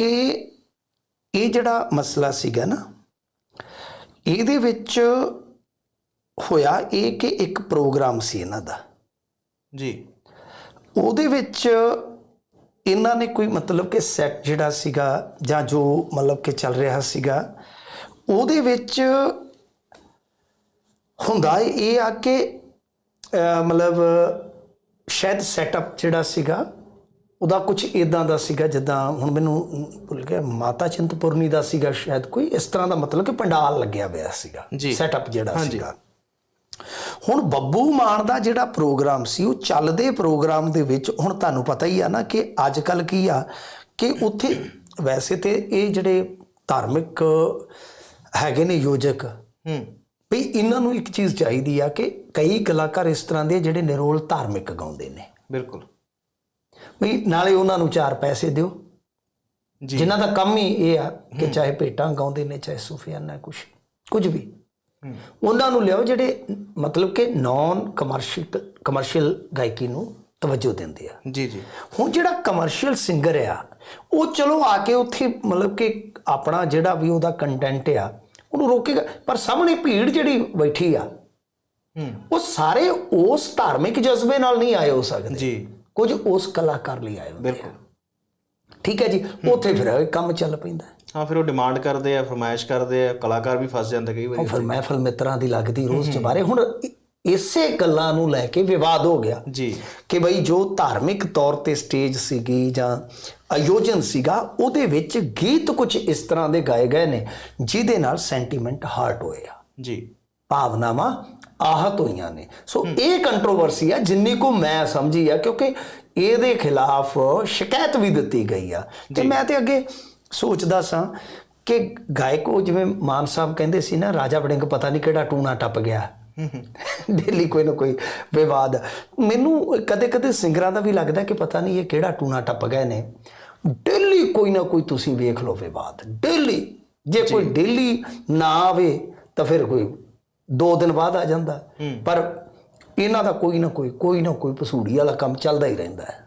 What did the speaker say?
ਕਿ ਇਹ ਜਿਹੜਾ ਮਸਲਾ ਸੀਗਾ ਨਾ ਇਹਦੇ ਵਿੱਚ ਹੋਇਆ ਇਹ ਕਿ ਇੱਕ ਪ੍ਰੋਗਰਾਮ ਸੀ ਇਹਨਾਂ ਦਾ। ਜੀ। ਉਹਦੇ ਵਿੱਚ ਇਹਨਾਂ ਨੇ ਕੋਈ ਮਤਲਬ ਕਿ ਸੈਟ ਜਿਹੜਾ ਸੀਗਾ ਜਾਂ ਜੋ ਮਤਲਬ ਕਿ ਚੱਲ ਰਿਹਾ ਸੀਗਾ ਉਹਦੇ ਵਿੱਚ ਹੁੰਦਾ ਇਹ ਆ ਕਿ ਮਤਲਬ ਸ਼ਾਇਦ ਸੈਟਅਪ ਜਿਹੜਾ ਸੀਗਾ ਉਹਦਾ ਕੁਝ ਇਦਾਂ ਦਾ ਸੀਗਾ ਜਿੱਦਾਂ ਹੁਣ ਮੈਨੂੰ ਭੁੱਲ ਗਿਆ ਮਾਤਾ ਚਿੰਤਪੁਰਨੀ ਦਾ ਸੀਗਾ ਸ਼ਾਇਦ ਕੋਈ ਇਸ ਤਰ੍ਹਾਂ ਦਾ ਮਤਲਬ ਕਿ ਪੰਡਾਲ ਲੱਗਿਆ ਹੋਇਆ ਸੀਗਾ। ਸੈਟਅਪ ਜਿਹੜਾ ਸੀਗਾ। ਹੁਣ ਬੱਬੂ ਮਾਨ ਦਾ ਜਿਹੜਾ ਪ੍ਰੋਗਰਾਮ ਸੀ ਉਹ ਚੱਲਦੇ ਪ੍ਰੋਗਰਾਮ ਦੇ ਵਿੱਚ ਹੁਣ ਤੁਹਾਨੂੰ ਪਤਾ ਹੀ ਆ ਨਾ ਕਿ ਅੱਜ ਕੱਲ ਕੀ ਆ ਕਿ ਉੱਥੇ ਵੈਸੇ ਤੇ ਇਹ ਜਿਹੜੇ ਧਾਰਮਿਕ ਹੈਗੇ ਨੇ ਯੋਜਕ ਹੂੰ। ਵੀ ਇਹਨਾਂ ਨੂੰ ਇੱਕ ਚੀਜ਼ ਚਾਹੀਦੀ ਆ ਕਿ ਕਈ ਕਲਾਕਾਰ ਇਸ ਤਰ੍ਹਾਂ ਦੇ ਜਿਹੜੇ ਨਿਰੋਲ ਧਾਰਮਿਕ ਗਾਉਂਦੇ ਨੇ। ਬਿਲਕੁਲ। ਵੀ ਨਾਲੇ ਉਹਨਾਂ ਨੂੰ ਚਾਰ ਪੈਸੇ ਦਿਓ। ਜੀ। ਜਿਨ੍ਹਾਂ ਦਾ ਕੰਮ ਹੀ ਇਹ ਆ ਕਿ ਚਾਹੇ ਭੇਟਾਂ ਗਾਉਂਦੇ ਨੇ ਚਾਹੇ ਸੂਫੀਆਨਾ ਕੁਝ ਕੁਝ ਵੀ। ਉਹਨਾਂ ਨੂੰ ਲਿਆਓ ਜਿਹੜੇ ਮਤਲਬ ਕਿ ਨਾਨ ਕਮਰਸ਼ੀਅਲ ਕਮਰਸ਼ੀਅਲ ਗਾਇਕੀ ਨੂੰ ਤਵੱਜੋ ਦਿੰਦੇ ਆ। ਜੀ ਜੀ। ਹੁਣ ਜਿਹੜਾ ਕਮਰਸ਼ੀਅਲ ਸਿੰਗਰ ਆ ਉਹ ਚਲੋ ਆ ਕੇ ਉੱਥੇ ਮਤਲਬ ਕਿ ਆਪਣਾ ਜਿਹੜਾ ਵੀ ਉਹਦਾ ਕੰਟੈਂਟ ਆ ਉਹਨੂੰ ਰੋਕੇਗਾ। ਪਰ ਸਾਹਮਣੇ ਭੀੜ ਜਿਹੜੀ ਬੈਠੀ ਆ ਹੂੰ। ਉਹ ਸਾਰੇ ਉਸ ਧਾਰਮਿਕ ਜਜ਼ਬੇ ਨਾਲ ਨਹੀਂ ਆਏ ਹੋ ਸਕਦੇ। ਜੀ। ਕੁਝ ਉਸ ਕਲਾਕਾਰ ਲਈ ਆਏ ਹੁੰਦੇ ਆ। ਬਿਲਕੁਲ। ਠੀਕ ਹੈ ਜੀ ਉੱਥੇ ਫਿਰ ਕੰਮ ਚੱਲ ਪੈਂਦਾ ਹੈ। ਫਿਰ ਉਹ ਡਿਮਾਂਡ ਕਰਦੇ ਆ ਫਰਮਾਇਸ਼ ਕਰਦੇ ਆ ਕਲਾਕਾਰ ਵੀ ਫਸ ਜਾਂਦਾ ਕਈ ਵਾਰੀ ਫਿਰ ਮਹਿਫਲ ਮਿੱਤਰਾਂ ਦੀ ਲੱਗਦੀ ਰੋਜ਼ ਚਬਾਰੇ ਹੁਣ ਇਸੇ ਗੱਲਾਂ ਨੂੰ ਲੈ ਕੇ ਵਿਵਾਦ ਹੋ ਗਿਆ ਜੀ। ਕਿ ਬਈ ਜੋ ਧਾਰਮਿਕ ਤੌਰ ਤੇ ਸਟੇਜ ਸੀਗੀ ਜਾਂ ਆਯੋਜਨ ਸੀਗਾ ਉਹਦੇ ਵਿੱਚ ਗੀਤ ਕੁਝ ਇਸ ਤਰ੍ਹਾਂ ਦੇ ਗਾਏ ਗਏ ਨੇ ਜਿਹਦੇ ਨਾਲ ਸੈਂਟੀਮੈਂਟ ਹਾਰਟ ਹੋਏ ਆ। ਜੀ। ਭਾਵਨਾਵਾਂ ਆਹਤ ਹੋਈਆਂ ਨੇ। ਸੋ ਇਹ ਕੰਟਰੋਵਰਸੀ ਆ ਜਿੰਨੀ ਕੋ ਮੈਂ ਸਮਝੀ ਆ ਕਿਉਂਕਿ ਇਹਦੇ ਖਿਲਾਫ ਸ਼ਿਕਾਇਤ ਵੀ ਦਿੱਤੀ ਗਈ ਆ। ਤੇ ਮੈਂ ਤੇ ਅੱਗੇ ਸੋਚਦਾ ਸਾਂ ਕਿ ਗਾਇਕੋ ਜਿਵੇਂ ਮਾਨ ਸਾਹਿਬ ਕਹਿੰਦੇ ਸੀ ਨਾ ਰਾਜਾ ਵੜਿੰਗ ਪਤਾ ਨਹੀਂ ਕਿਹੜਾ ਟੂਣਾ ਟੱਪ ਗਿਆ। ਡੇਲੀ ਕੋਈ ਨਾ ਕੋਈ ਵਿਵਾਦ। ਮੈਨੂੰ ਕਦੇ ਕਦੇ ਸਿੰਗਰਾਂ ਦਾ ਵੀ ਲੱਗਦਾ ਕਿ ਪਤਾ ਨਹੀਂ ਇਹ ਕਿਹੜਾ ਟੂਣਾ ਟੱਪ ਗਏ ਨੇ। ਡੇਲੀ ਕੋਈ ਨਾ ਕੋਈ ਤੁਸੀਂ ਵੇਖ ਲਓ ਵਿਵਾਦ। ਡੇਲੀ ਜੇ ਕੋਈ ਡੇਲੀ ਨਾ ਆਵੇ ਤਾਂ ਫਿਰ ਕੋਈ ਦੋ ਦਿਨ ਬਾਅਦ ਆ ਜਾਂਦਾ। ਪਰ ਇਹਨਾਂ ਦਾ ਕੋਈ ਨਾ ਕੋਈ ਕੋਈ ਨਾ ਕੋਈ ਪਸੂੜੀ ਵਾਲਾ ਕੰਮ ਚੱਲਦਾ ਹੀ ਰਹਿੰਦਾ ਹੈ।